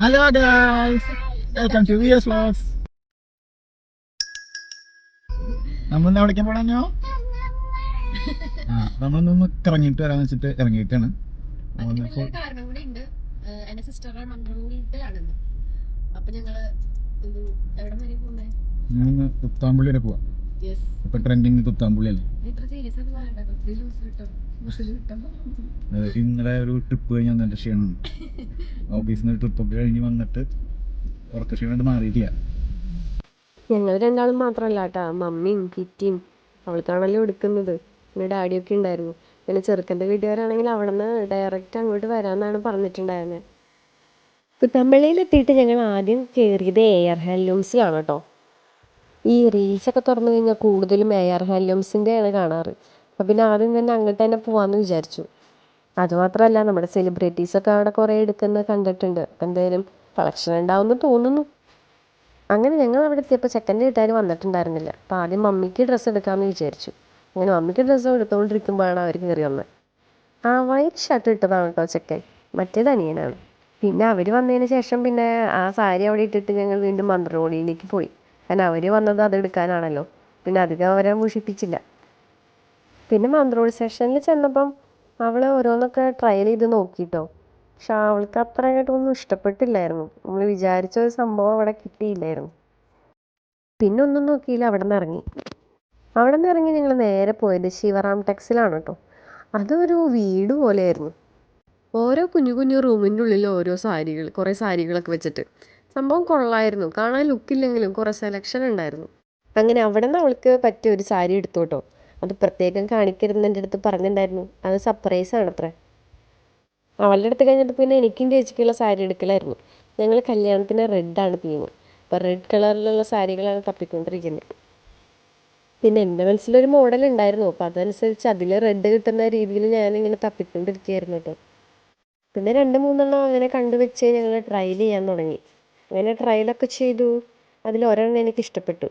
Hello guys welcome to വിയസ് vlogs നമ്മൾ ഇന്ന് എവിടേക്ക് പോണോ ആ നമ്മളൊന്ന് ഇറങ്ങിയിട്ട് വരാന്ന് വെച്ചിട്ട് ഇറങ്ങിയിട്ടാണ്. എന്റെ സിസ്റ്ററുടെ മംഗളൂരിലാണ് അപ്പൊ ഞങ്ങൾ എവിടെ വരെ പോകുന്നേ ഞാൻ തുത്താമ്പുള്ളി വരെ പോവാം. ഇപ്പൊ ട്രെൻഡിങ് കുത്താമ്പുള്ളിയല്ലേ ഇന്നലെ ഒരു ട്രിപ്പ് കഴിഞ്ഞ് വന്നതിന്റെ ക്ഷീണം ഓഫീസിൽ നിന്ന് ട്രിപ്പൊക്കെ കഴിഞ്ഞ് വന്നിട്ട് ഉറക്ക ക്ഷീണം മാറിയിട്ടില്ല. ഞങ്ങൾ രണ്ടാളും മാത്രമല്ല കേട്ടാ. മമ്മിയും കിറ്റിയും അവൾക്കാണല്ലോ എടുക്കുന്നത്. പിന്നെ ഡാഡിയൊക്കെ ഉണ്ടായിരുന്നു. പിന്നെ ചെറുക്കന്റെ വീട്ടുകാരാണെങ്കിൽ അവിടെ നിന്ന് ഡയറക്റ്റ് അങ്ങോട്ട് വരാമെന്നാണ് പറഞ്ഞിട്ടുണ്ടായിരുന്നത് പുത്തമ്പള്ളിയിൽ എത്തിയിട്ട് ഞങ്ങൾ ആദ്യം കയറിയത് എയർ ഹാൻഡ്ലൂംസിലാണ് കേട്ടോ. ഈ റീൽസൊക്കെ തുറന്നു കഴിഞ്ഞാൽ കൂടുതലും എ ആർ ഹാൻഡ്ലൂംസിന്റെയാണ് കാണാറ്. അപ്പം പിന്നെ ആദ്യം തന്നെ അങ്ങോട്ട് തന്നെ പോകാമെന്ന് വിചാരിച്ചു. അതുമാത്രമല്ല നമ്മുടെ സെലിബ്രിറ്റീസൊക്കെ അവിടെ കുറേ എടുക്കുന്നത് കണ്ടിട്ടുണ്ട്. എന്തായാലും കളക്ഷൻ ഉണ്ടാവുമെന്ന് തോന്നുന്നു. അങ്ങനെ ഞങ്ങൾ അവിടെ എത്തിയപ്പോൾ ചെക്കന്റെ വീട്ടുകാർ വന്നിട്ടുണ്ടായിരുന്നില്ല. അപ്പോൾ ആദ്യം മമ്മിക്ക് ഡ്രസ്സ് എടുക്കാമെന്ന് വിചാരിച്ചു. അങ്ങനെ മമ്മിക്ക് ഡ്രസ്സ് എടുത്തുകൊണ്ടിരിക്കുമ്പോഴാണ് അവർ കയറി വന്നത് ആ വൈറ്റ് ഷർട്ട് ഇട്ടതാണ് കേട്ടോ ചെക്കൻ. മറ്റേത് അനിയനാണ്. പിന്നെ അവർ വന്നതിന് ശേഷം പിന്നെ ആ സാരി അവിടെ ഇട്ടിട്ട് ഞങ്ങൾ വീണ്ടും മന്ത്രോളിയിലേക്ക് പോയി. കാരണം അവർ വന്നത് അത് എടുക്കാനാണല്ലോ. പിന്നെ അധികം അവരെ മുഷിപ്പിച്ചില്ല പിന്നെ മന്ത്രോൾ സെഷനിൽ ചെന്നപ്പം അവൾ ഓരോന്നൊക്കെ ട്രയൽ ചെയ്ത് നോക്കിട്ടോ. പക്ഷെ അവൾക്ക് അത്രയായിട്ടൊന്നും ഇഷ്ടപ്പെട്ടില്ലായിരുന്നു. നമ്മൾ വിചാരിച്ച ഒരു സംഭവം അവിടെ കിട്ടിയില്ലായിരുന്നു. പിന്നെ ഒന്നും നോക്കിയില്ല അവിടെ നിന്ന് ഇറങ്ങി. അവിടെ നിന്ന് ഇറങ്ങി ഞങ്ങൾ നേരെ പോയത് ശിവറാം ടെക്സിലാണ് കേട്ടോ അതൊരു വീട് പോലെയായിരുന്നു. ഓരോ കുഞ്ഞു കുഞ്ഞു റൂമിന്റെ ഉള്ളിൽ ഓരോ സാരികൾ കുറേ സാരികളൊക്കെ വെച്ചിട്ട്. സംഭവം കൊള്ളായിരുന്നു. കാണാൻ ലുക്കില്ലെങ്കിലും കുറേ സെലക്ഷൻ ഉണ്ടായിരുന്നു. അങ്ങനെ അവിടെ നിന്ന് അവൾക്ക് പറ്റിയ ഒരു സാരി എടുത്തു കേട്ടോ. അത് പ്രത്യേകം കാണിക്കരുതെന്ന് എന്റെ അടുത്ത് പറഞ്ഞിട്ടുണ്ടായിരുന്നു. അത് സർപ്രൈസ് അത്ര അവളുടെ അടുത്ത് കഴിഞ്ഞിട്ട് പിന്നെ എനിക്കും ചേച്ചിക്കുള്ള സാരി എടുക്കലായിരുന്നു. ഞങ്ങൾ കല്യാണത്തിന് റെഡാണ് തീമ് അപ്പോൾ റെഡ് കളറിലുള്ള സാരികളാണ് തപ്പിക്കൊണ്ടിരിക്കുന്നത് പിന്നെ എന്റെ മനസ്സിലൊരു മോഡൽ ഉണ്ടായിരുന്നു. അപ്പോൾ അതനുസരിച്ച് അതിൽ റെഡ് കിട്ടുന്ന രീതിയിൽ ഞാനിങ്ങനെ തപ്പിക്കൊണ്ടിരിക്കുകയായിരുന്നു കേട്ടോ. പിന്നെ രണ്ട് മൂന്നെണ്ണം അങ്ങനെ കണ്ടുവെച്ച് ഞങ്ങൾ ട്രയൽ ചെയ്യാൻ തുടങ്ങി. അങ്ങനെ ട്രയലൊക്കെ ചെയ്തു. അതിൽ ഒരെണ്ണം എനിക്ക് ഇഷ്ടപ്പെട്ടു.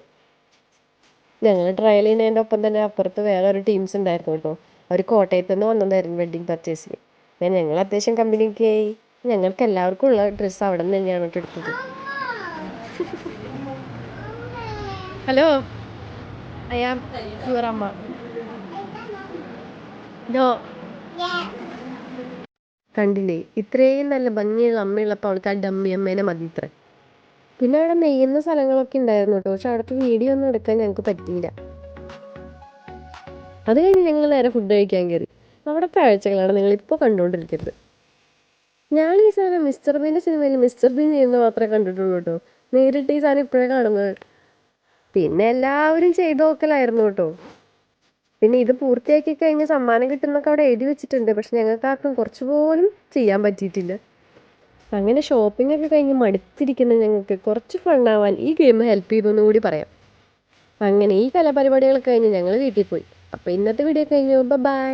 ഞങ്ങൾ ട്രയൽ ചെയ്യുന്നതിന്റെ ഒപ്പം തന്നെ അപ്പുറത്ത് വേറെ ഒരു ടീംസ് ഉണ്ടായിരുന്നു കേട്ടോ. അവർ കോട്ടയത്ത് നിന്ന് വന്നതായിരുന്നു വെഡ്ഡിങ് പർച്ചേസിന് പിന്നെ ഞങ്ങൾ അത്യാവശ്യം കമ്പനിയൊക്കെ ആയി. ഞങ്ങൾക്ക് എല്ലാവർക്കും ഉള്ള ഡ്രസ്സ് അവിടെ നിന്ന് തന്നെയാണ് കേട്ടോ എടുത്തത്. ഹലോ ഐ ആം യുവർ അമ്മ. നോ കണ്ടില്ലേ? ഇത്രയും നല്ല ഭംഗിയുള്ള അമ്മയുള്ളപ്പോൾ അവൾക്ക് ആ ഡമ്മി അമ്മേനെ മതി ഇത്ര. പിന്നെ അവിടെ നെയ്യുന്ന സ്ഥലങ്ങളൊക്കെ ഉണ്ടായിരുന്നു കേട്ടോ. പക്ഷെ അവിടുത്തെ വീഡിയോ ഒന്നും എടുക്കാൻ ഞങ്ങൾക്ക് പറ്റിയില്ല. അത് കഴിഞ്ഞ് ഞങ്ങൾ നേരെ ഫുഡ് കഴിക്കാൻ കയറി. അവിടുത്തെ കാഴ്ചകളാണ് നിങ്ങൾ ഇപ്പോൾ കണ്ടുകൊണ്ടിരിക്കുന്നത്. ഞാൻ ഈ സാധനം മിസ്റ്റർ ബീന്റെ സിനിമയിൽ മിസ്റ്റർ ബീൻ ചെയ്യുന്നത് മാത്രമേ കണ്ടിട്ടുള്ളൂ കേട്ടോ. നേരിട്ട് ഈ സാധനം ഇപ്പോഴേ കാണുന്നത്. പിന്നെ എല്ലാവരും ചെയ്തു നോക്കലായിരുന്നു കേട്ടോ. പിന്നെ ഇത് പൂർത്തിയാക്കി കഴിഞ്ഞ് സമ്മാനം കിട്ടുന്നൊക്കെ അവിടെ എഴുതി വെച്ചിട്ടുണ്ട്. പക്ഷെ ഞങ്ങൾക്ക് ആർക്കും കുറച്ച് പോലും ചെയ്യാൻ പറ്റിയിട്ടില്ല. അങ്ങനെ ഷോപ്പിംഗ് ഒക്കെ കഴിഞ്ഞ് മടുത്തിരിക്കുന്ന ഞങ്ങൾക്ക് കുറച്ച് ഫണ്ണാവാൻ ഈ ഗെയിം ഹെൽപ്പ് ചെയ്തെന്ന് കൂടി പറയാം. അങ്ങനെ ഈ കലാപരിപാടികൾ കഴിഞ്ഞ് ഞങ്ങൾ വീട്ടിൽ പോയി. അപ്പോൾ ഇന്നത്തെ വീഡിയോ കഴിഞ്ഞു ബൈ